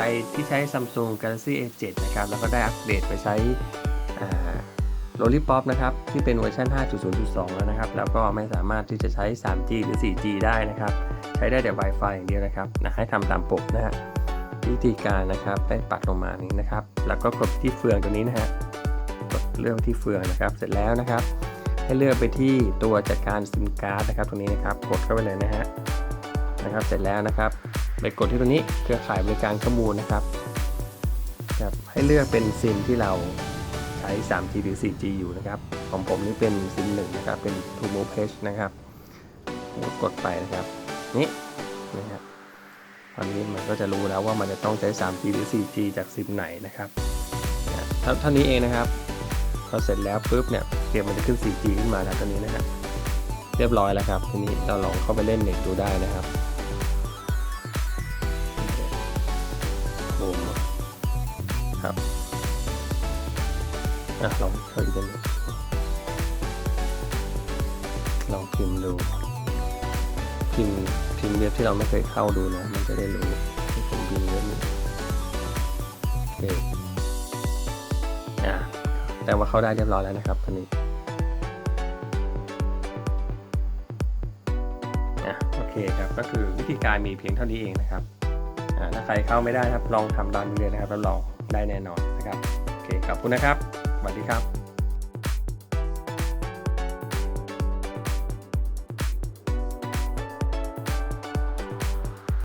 รที่ใช้ Samsung Galaxy A7 นะครับ แล้วก็ได้อัปเดตไปใช้โ o ล l ิ p o p นะครับ ที่เป็นเวอร์ชัน5.0.2 แล้วนะครับ แล้วก็ไม่สามารถที่จะใช้ 3G หรือ 4G ได้นะครับ ใช้ได้แต่ Wi-Fi อย่างเดียวนะครับนะให้ทำตามปกนะฮะวิธีการนะครับได้ปัดลงมานี้นะครับ แล้วก็กดที่เฟืองตัวนี้นะฮะกดเลือกที่เฟืองนะครับ เสร็จแล้วนะครับ ให้เลือกไปที่ตัวจัดการซิมการ์ดนะครับตรงนี้นะครับ กดเข้าไปเลยนะฮะนะครับ เสร็จแล้วนะครับ ไปกดที่ตัวนี้เครือข่ายบริการข้อมูลนะครับครับ ให้เลือกเป็นซิมที่เราใช้ 3G หรือ 4G อยู่นะครับ ของผมนี่เป็นซิมหนึ่งนะครับ เป็น True Move นะครับกดไปนะครับ นี่นะครับตอนนี้มันก็จะรู้แล้วว่ามันจะต้องใช้ 3G หรือ 4G จากซิมไหนนะครับนะเท่าเท่านี้เองนะครับพอเสร็จแล้วปุ๊บเนี่ยเกมมันจะขึ้น 4G ขึ้นมาแล้วตอนนี้นะครับเรียบร้อยแล้วครับ ทีนี้เราลองเข้าไปเล่นเน็ตดูได้นะครับ ครับอะลองเข้าอินลองพิมพ์ดูพิมพ์พิมพ์เว็บที่เราไม่เคยเข้าดูนะ มันจะได้รู้ที่ผมพิมพ์เว็บนี้โอเคอะแต่ว่าเข้าได้เรียบร้อยแล้วนะครับตอนนี้อะโอเคครับก็คือวิธีการมีเพียงเท่านี้เองนะครับอ่าถ้าใครเข้าไม่ได้ครับลองทำตามนี้เลยนะครับแล้วลอง ได้แน่นอนนะครับโอเคขอบคุณนะครับสวัสดีครับ